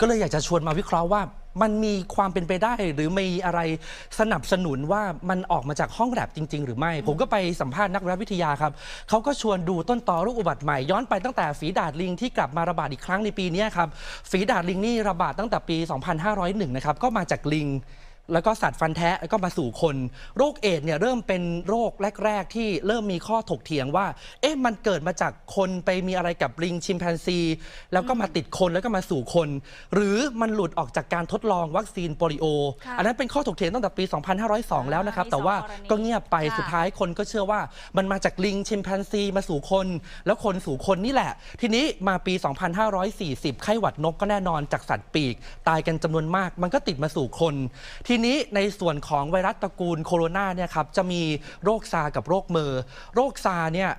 ก็เลยอยากจะชวนมาวิเคราะห์ว่า มันมีความเป็นไปได้ หรือมีอะไรสนับสนุนว่ามันออกมาจากห้องแลบจริง ๆ หรือไม่ ผมก็ไปสัมภาษณ์นักวิทยาครับเขาก็ชวนดูต้นตอโรคอุบัติใหม่ย้อนไปตั้งแต่ฝีดาดลิงที่กลับมาระบาดอีกครั้งในปีนี้ครับฝีดาดลิงนี่ระบาดตั้งแต่ปี 2501 นะครับก็มาจากลิง แล้วก็สัตว์ฟันแทะแล้วก็มาสู่คน โรคเอดส์เนี่ยเริ่มเป็นโรคแรก ๆ ที่เริ่มมีข้อถกเถียงว่า เอ๊ะมันเกิดมาจากคนไปมีอะไรกับลิงชิมแปนซี แล้วก็มาติดคนแล้วก็มาสู่คน หรือมันหลุดออกจากการทดลองวัคซีนโปลิโอ ค่ะอันนั้นเป็นข้อถกเถียงตั้งแต่ปี 2502 แล้วนะครับมีแต่ว่าสองกรณีก็เงียบไปค่ะ สุดท้ายคนก็เชื่อว่ามันมาจากลิงชิมแปนซีมาสู่คน แล้วคนสู่คนนี่แหละ ทีนี้มาปี 2540 ไข้หวัดนกก็แน่นอนจากสัตว์ปีก ตายกันจำนวนมาก มันก็ติดมาสู่คนทีนี้ในส่วนของไวรัสตระกูลโคโรนาเนี่ยครับจะมีโรคซาร์กับโรคเมอร์โรคซาร์เนี่ย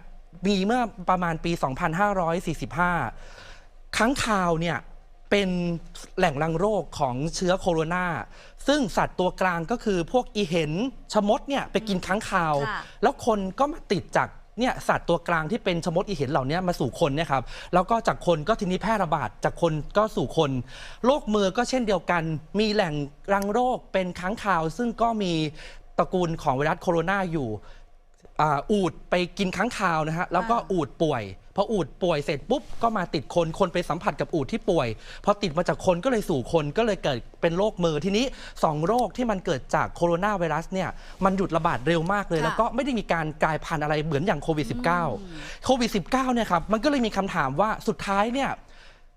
มีเมื่อประมาณปี 2545 ค้างคาวเนี่ยเป็นแหล่งรังโรคของเชื้อโคโรนา ซึ่งสัตว์ตัวกลางก็คือพวกอีเห็นชะมดเนี่ยไปกินค้างคาวค่ะแล้วคนก็มาติดจาก เนี่ยสัตว์ตัวกลางที่เป็นชมดอีเห็นเหล่านี้มาสู่คนเนี่ยครับแล้วก็จากคนก็ทีนี้แพร่ระบาดจากคนก็สู่คนโรคมือก็เช่นเดียวกัน มีแหล่งรังโรคเป็นค้างคาว ซึ่งก็มีตระกูลของไวรัสโคโรนาอยู่อูดไปกินค้างคาวนะฮะแล้วก็อ่าอูดป่วย พออูดป่วยเสร็จปุ๊บก็มาติดคนคนไปสัมผัสกับอูดที่ป่วยพอติดมาจากคนก็เลยสู่คนก็เลยเกิดเป็นโรคมือทีนี้สองโรคที่มันเกิดจากโคโรนาไวรัสเนี่ยมันหยุดระบาดเร็วมากเลยค่ะแล้วก็ไม่ได้มีการกลายพันธุ์อะไรเหมือนอย่างโควิด -19 โควิด -19 เนี่ยครับมันก็เลยมีคำถามว่าสุดท้ายเนี่ย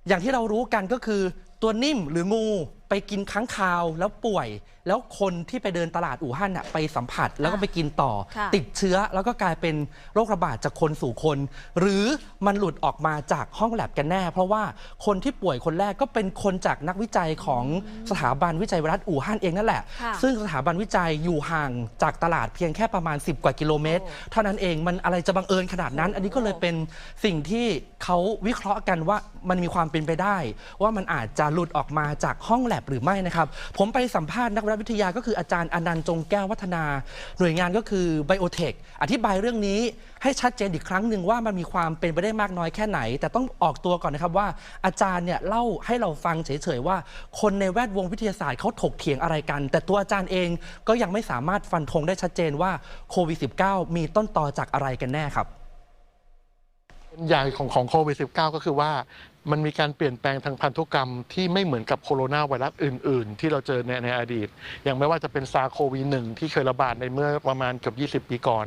อย่างที่เรารู้กันก็คือตัวนิ่มหรืองูไปกินค้างคาวแล้วป่วย แล้วคนที่ไปเดินตลาดอู่ฮั่นน่ะไปสัมผัสแล้วก็ไปกินต่อ ค่ะ ติดเชื้อแล้วก็กลายเป็นโรคระบาดจากคนสู่คน หรือมันหลุดออกมาจากห้องแลบกันแน่ เพราะว่าคนที่ป่วยคนแรกก็เป็นคนจากนักวิจัยของสถาบันวิจัยไวรัสอู่ฮั่นเองนั่นแหละ ค่ะซึ่งสถาบันวิจัยอยู่ห่างจากตลาดเพียงแค่ประมาณ 10 กว่ากิโลเมตรโอ้เท่านั้นเองมันอะไรจะบังเอิญขนาดนั้น อันนี้ก็เลยเป็นสิ่งที่เขาวิเคราะห์กันว่ามันมีความเป็นไปได้ ว่ามันอาจจะหลุดออกมาจากห้องแลบหรือไม่นะครับ ผมไปสัมภาษณ์นักวิทยาก็คืออาจารย์อนันต์จงแก้ววัฒนา หน่วยงานก็คือไบโอเทคอธิบายเรื่องนี้ให้ชัดเจนอีกครั้งหนึ่งว่ามันมีความเป็นไปได้มากน้อยแค่ไหน แต่ต้องออกตัวก่อนนะครับว่าอาจารย์เนี่ยเล่าให้เราฟังเฉยๆว่า คนในแวดวงวิทยาศาสตร์เขาถกเถียงอะไรกัน แต่ตัวอาจารย์เองก็ยังไม่สามารถฟันธงได้ชัดเจนว่าโควิด -19 มีต้นตอจากอะไรกันแน่ครับใหญ่ของของโควิด -19 ก็คือว่า มันมีการเปลี่ยนแปลงทางพันธุกรรมที่ไม่เหมือนกับโคโรนาไวรัสอื่น ๆ ที่เราเจอในในอดีต อย่างไม่ว่าจะเป็นซาโควีหนึ่งที่เคยระบาดในเมื่อประมาณเกือบ20 ปีก่อน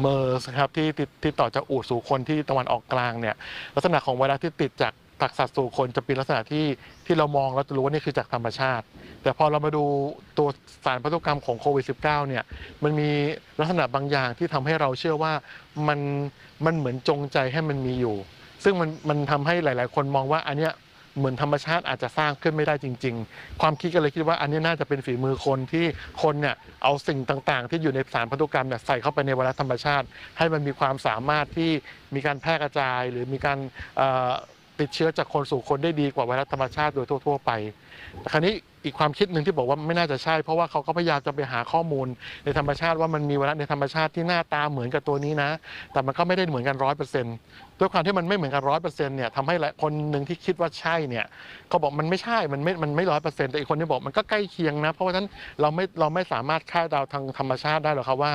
เมอร์สครับที่ติดที่ต่อจากอูดสู่คนที่ตะวันออกกลางเนี่ยลักษณะของไวรัสที่ติดจากตักสัตว์สู่คนจะเป็นลักษณะที่ที่เรามองแล้วจะรู้ว่านี่คือจากธรรมชาติ แต่พอเรามาดูตัวสารพันธุกรรมของโควิด -19 เนี่ยมันมีลักษณะบางอย่างที่ทำให้เราเชื่อว่ามันมันเหมือนจงใจให้มันมีอยู่ ซึ่งมันมันทำให้หลาย ๆ คนมองว่าอันเนี้ยเหมือนธรรมชาติอาจจะสร้างขึ้นไม่ได้จริง ๆ ความคิดก็เลยคิดว่าอันนี้น่าจะเป็นฝีมือคนที่คนเนี่ยเอาสิ่งต่างๆ ที่อยู่ในสารพันธุกรรมเนี่ยใส่เข้าไปในไวรัสธรรมชาติ ให้มันมีความสามารถที่มีการแพร่กระจาย หรือมีการเอ่อ ติดเชื้อจากคนสู่คนได้ดีกว่าไวรัสธรรมชาติโดยทั่ว ๆ ไปคราวนี้อีกความคิดหนึ่งที่บอกว่าไม่น่าจะใช่ เพราะว่าเขาก็พยายามจะไปหาข้อมูลในธรรมชาติว่ามันมีไวรัสในธรรมชาติที่หน้าตาเหมือนกับตัวนี้นะ แต่มันก็ไม่ได้เหมือนกันร้อยเปอร์เซ็นต์ด้วยความที่มันไม่เหมือนกันร้อยเปอร์เซ็นต์เนี่ยทำให้หลายคนหนึ่งที่คิดว่าใช่เนี่ยเขาบอกมันไม่ใช่ มันไม่ มันไม่ร้อยเปอร์เซ็นต์แต่อีกคนที่บอกมันก็ใกล้เคียงนะ เพราะว่าฉะนั้นเราไม่ เราไม่สามารถคาดเดาทางธรรมชาติได้หรอกครับว่า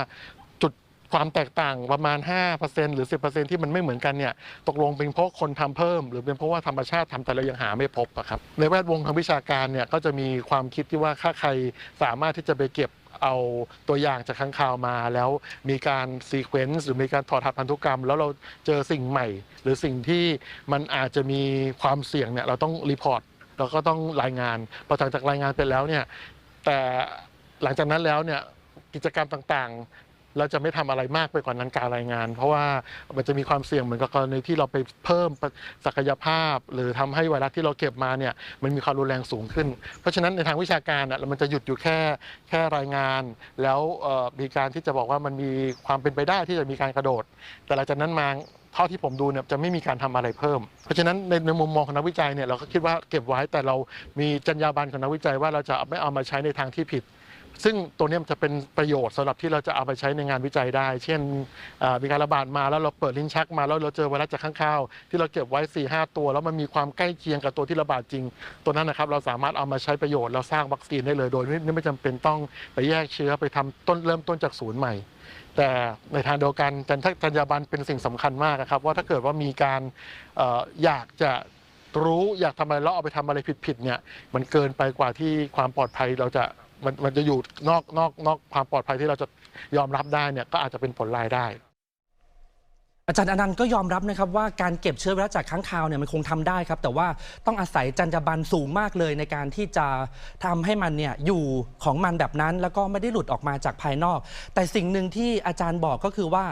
ความแตกต่างประมาณ 5%หรือ 10%ที่มันไม่เหมือนกันเนี่ยตกลงเป็นเพราะคนทำเพิ่ม หรือเป็นเพราะว่าธรรมชาติทำแต่เรายังหาไม่พบอะครับในแวดวงทางวิชาการเนี่ยก็จะมีความคิดที่ว่าถ้าใครสามารถที่จะไปเก็บเอาตัวอย่างจากค้างคาวมาแล้วมีการซีเควนซ์หรือมีการถอดรหัสพันธุกรรม แล้วเราเจอสิ่งใหม่ หรือสิ่งที่มันอาจจะมีความเสี่ยงเนี่ยเราต้องรีพอร์ตเราก็ต้องรายงานพอหลังจากรายงานไปแล้วเนี่ยแต่หลังจากนั้นแล้วเนี่ยกิจกรรมต่างๆ เราจะไม่ทำอะไรมากไปกว่านั้นการรายงาน เพราะว่ามันจะมีความเสี่ยงเหมือนกับกรณีที่เราไปเพิ่มศักยภาพ หรือทำให้ไวรัสที่เราเก็บมาเนี่ยมันมีความรุนแรงสูงขึ้น เพราะฉะนั้นในทางวิชาการอะมันจะหยุดอยู่แค่แค่รายงาน แล้วมีการที่จะบอกว่ามันมีความเป็นไปได้ที่จะมีการกระโดด แต่หลังจากนั้นมาเท่าที่ผมดูเนี่ยจะไม่มีการทำอะไรเพิ่ม เพราะฉะนั้นในในมุมมองของนักวิจัยเนี่ยเราก็คิดว่าเก็บไว้แต่เรามีจรรยาบรรณของนักวิจัยว่าเราจะไม่เอามาใช้ในทางที่ผิด ซึ่งตัวนี้มันจะเป็นประโยชน์สำหรับที่เราจะเอาไปใช้ในงานวิจัยได้ เช่นมีการระบาดมาแล้วเราเปิดลิ้นชักมาแล้วเราเจอไวรัสจากข้างคาวที่เราเก็บไว้4ี่หตัว แล้วมันมีความใกล้เคียงกับตัวที่ระบาดจริง ตัวนั้นนะครับเราสามารถเอามาใช้ประโยชน์แล้วสร้างวัคซีนได้เลยโดยไม่ไม่จำเป็นต้องไปแยกเชื้อไปทำต้นเริ่มต้นจากศูนย์ใหม่แต่ในทางเดียวกันจันทจรรยาบรรณเป็นสิ่งสำคัญมากครับ ว่าถ้าเกิดว่ามีการออยากจะรู้อยากทำอะไรแล้วเอาไปทำอะไรผิดๆเนี่ยมันเกินไปกว่าที่ความปลอดภัยเราจะ มันมันจะอยู่นอกนอกนอกความปลอดภัยที่เราจะยอมรับได้เนี่ยก็อาจจะเป็นผลรายได้อาจารย์อนันต์ก็ยอมรับนะครับว่าการเก็บเชื้อไวรัสจากค้างคาวเนี่ยมันคงทำได้ครับ แต่ว่าต้องอาศัยจรรยาบรรณสูงมากเลยในการที่จะทำให้มันเนี่ยอยู่ของมันแบบนั้น แล้วก็ไม่ได้หลุดออกมาจากภายนอก แต่สิ่งหนึ่งที่อาจารย์บอกก็คือว่า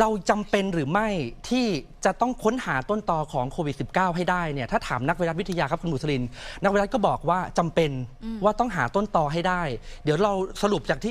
เราจำเป็นหรือไม่ที่จะต้องค้นหาต้นตอของโควิด -19 ให้ได้เนี่ยถ้าถามนักไวรัสวิทยาครับคุณบุษรินทร์นักไวรัสก็บอกว่าจำเป็นว่าต้องหาต้นตอให้ได้ เดี๋ยวเราสรุปจากที่